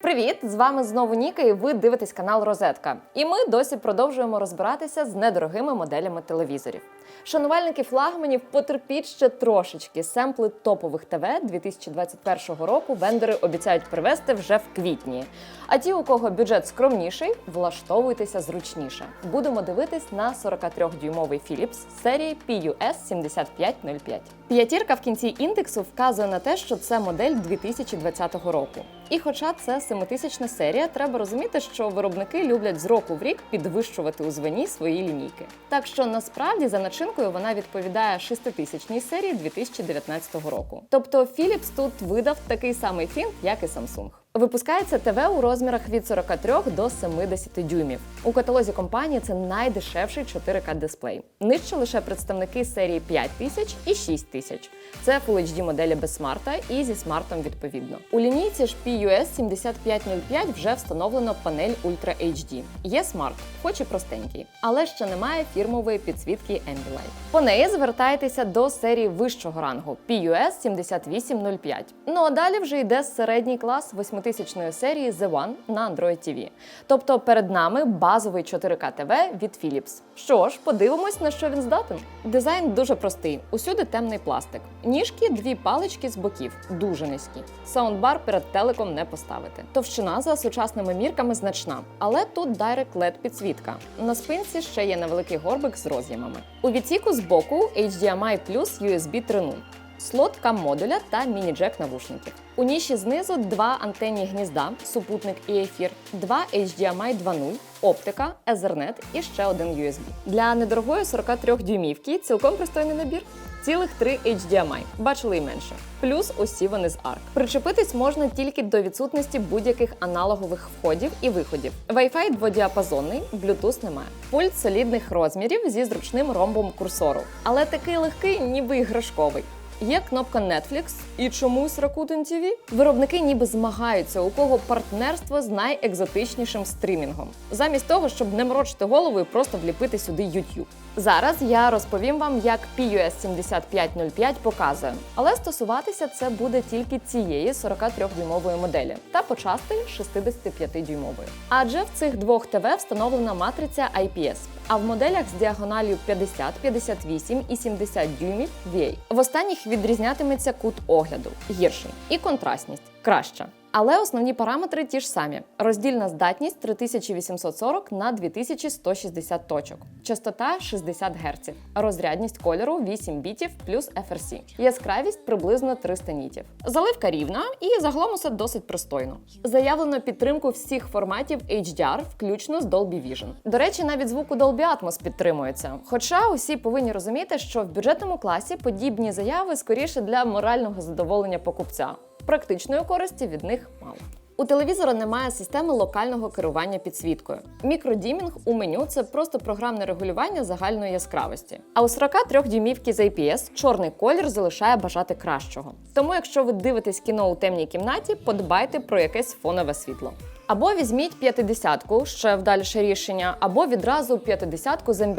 Привіт! З вами знову Ніка, і ви дивитесь канал Розетка. І ми досі продовжуємо розбиратися з недорогими моделями телевізорів. Шанувальники флагманів, потерпіть ще трошечки. Семпли топових ТВ 2021 року вендори обіцяють привезти вже в квітні. А ті, у кого бюджет скромніший, влаштовуйтеся зручніше. Будемо дивитись на 43-дюймовий Philips серії PUS 7505. П'ятірка в кінці індексу вказує на те, що це модель 2020 року. І хоча це семитисячна серія, треба розуміти, що виробники люблять з року в рік підвищувати у звені свої лінійки. Так що насправді за начинкою вона відповідає шеститисячній серії 2019 року. Тобто Philips тут видав такий самий фінт, як і Samsung. Випускається ТВ у розмірах від 43 до 70 дюймів. У каталозі компанії це найдешевший 4К дисплей. Нижче лише представники серії 5000 і 6000. Це Full HD моделі без смарта і зі смартом відповідно. У лінійці ж PUS 7505 вже встановлено панель Ultra HD. Є смарт, хоч і простенький, але ще немає фірмової підсвітки Ambilight. По неї звертайтеся до серії вищого рангу PUS 7805. Ну а далі вже йде середній клас 8000 серії The One на Android TV. Тобто перед нами базовий 4К ТВ від Philips. Що ж, подивимось, на що він здатен. Дизайн дуже простий. Усюди темний пластик. Ніжки дві палички з боків, дуже низькі. Саундбар перед телеком не поставити. Товщина за сучасними мірками значна, але тут Direct LED підсвітка. На спинці ще є невеликий горбик з роз'ємами. У відсіку збоку HDMI USB 3.0 слот кам-модуля та міні-джек навушників. У ніші знизу два антенні гнізда, супутник і ефір, два HDMI 2.0, оптика, Ethernet і ще один USB. Для недорогої 43 дюймівки цілком пристойний набір. Цілих три HDMI, бачили і менше. Плюс усі вони з ARC. Причепитись можна тільки до відсутності будь-яких аналогових входів і виходів. Wi-Fi дводіапазонний, Bluetooth немає. Пульт солідних розмірів зі зручним ромбом курсору, але такий легкий, ніби іграшковий. Є кнопка Netflix і чомусь Rakuten TV. Виробники ніби змагаються, у кого партнерство з найекзотичнішим стрімінгом, замість того, щоб не морочити голову і просто вліпити сюди YouTube. Зараз я розповім вам, як PUS 7505 показує, але стосуватися це буде тільки цієї 43-дюймової моделі та почасти 65-дюймової. Адже в цих двох ТВ встановлена матриця IPS, а в моделях з діагоналію 50, 58 і 70 дюймів VA. В останніх відрізнятиметься кут огляду гірший і контрастність краща. Але основні параметри ті ж самі: роздільна здатність 3840 на 2160 точок, частота 60 Гц, розрядність кольору 8 бітів плюс FRC, яскравість приблизно 300 нітів. Заливка рівна і загалом усе досить пристойно. Заявлено підтримку всіх форматів HDR, включно з Dolby Vision. До речі, навіть звуку Dolby Atmos підтримується. Хоча усі повинні розуміти, що в бюджетному класі подібні заяви скоріше для морального задоволення покупця. Практичної користі від них мало. У телевізора немає системи локального керування підсвіткою. Мікродімінг у меню це просто програмне регулювання загальної яскравості. А у 43 дюймівки з IPS чорний колір залишає бажати кращого. Тому, якщо ви дивитесь кіно у темній кімнаті, подбайте про якесь фонове світло. Або візьміть 50-ку, ще вдальше рішення, або відразу 50-ку з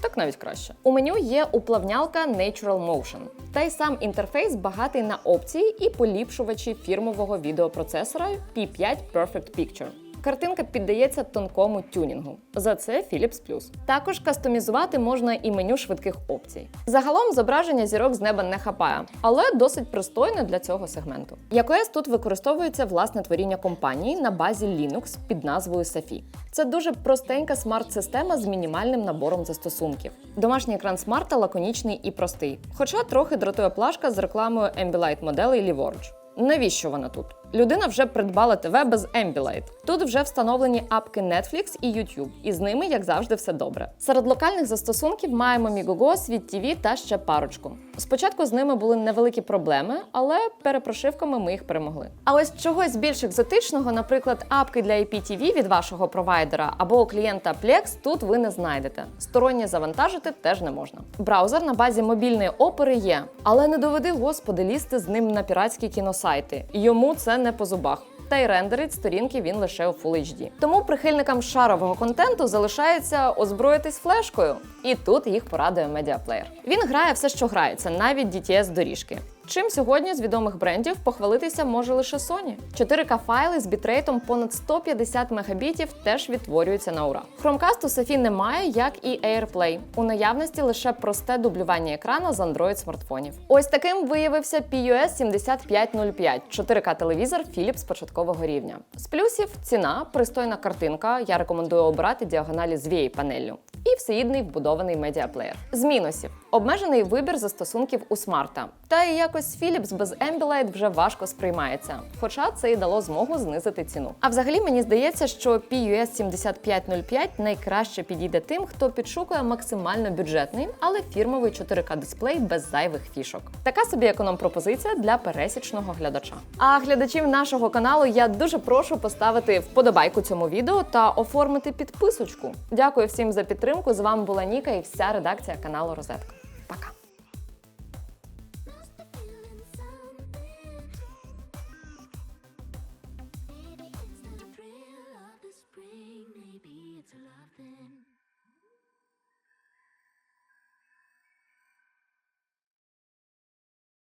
так навіть краще. У меню є уплавнялка Natural Motion. Та й сам інтерфейс багатий на опції і поліпшувачі фірмового відеопроцесора P5 Perfect Picture. Картинка піддається тонкому тюнінгу. За це Philips Plus. Також кастомізувати можна і меню швидких опцій. Загалом зображення зірок з неба не хапає, але досить пристойне для цього сегменту. Якось тут використовується власне творіння компанії на базі Linux під назвою Safi. Це дуже простенька смарт-система з мінімальним набором застосунків. Домашній екран смарта лаконічний і простий, хоча трохи дратує плашка з рекламою Ambilight моделей ліворуч. Навіщо вона тут? Людина вже придбала ТВ без Ambilight. Тут вже встановлені апки Netflix і YouTube, і з ними, як завжди, все добре. Серед локальних застосунків маємо Migogo, Світ TV та ще парочку. Спочатку з ними були невеликі проблеми, але перепрошивками ми їх перемогли. А ось чогось більш екзотичного, наприклад, апки для IPTV від вашого провайдера або клієнта Plex, тут ви не знайдете. Сторонні завантажити теж не можна. Браузер на базі мобільної опери є, але не доведи господи лізти з ним на піратські кіносайти. Йому це не по зубах. Та й рендерить сторінки він лише у Full HD. Тому прихильникам шарового контенту залишається озброїтись флешкою. І тут їх порадує медіаплеєр. Він грає все, що грається, навіть DTS доріжки. Чим сьогодні з відомих брендів похвалитися може лише Sony. 4К файли з бітрейтом понад 150 мегабітів теж відтворюються на ура. Chromecast у Safі немає, як і AirPlay. У наявності лише просте дублювання екрану з Android смартфонів. Ось таким виявився PUS 7505 4К телевізор Philips початкового рівня. З плюсів ціна, пристойна картинка. Я рекомендую обирати діагоналі з VA панеллю. І всеїдний вбудований медіаплеєр. З мінусів обмежений вибір застосунків у смарта. Та і якось Philips без Ambilight вже важко сприймається. Хоча це і дало змогу знизити ціну. А взагалі мені здається, що PUS 7505 найкраще підійде тим, хто підшукує максимально бюджетний, але фірмовий 4К дисплей без зайвих фішок. Така собі економ-пропозиція для пересічного глядача. А глядачів нашого каналу я дуже прошу поставити вподобайку цьому відео та оформити підписочку. Дякую всім за підтримку. З вами була Ніка і вся редакція каналу Розетка.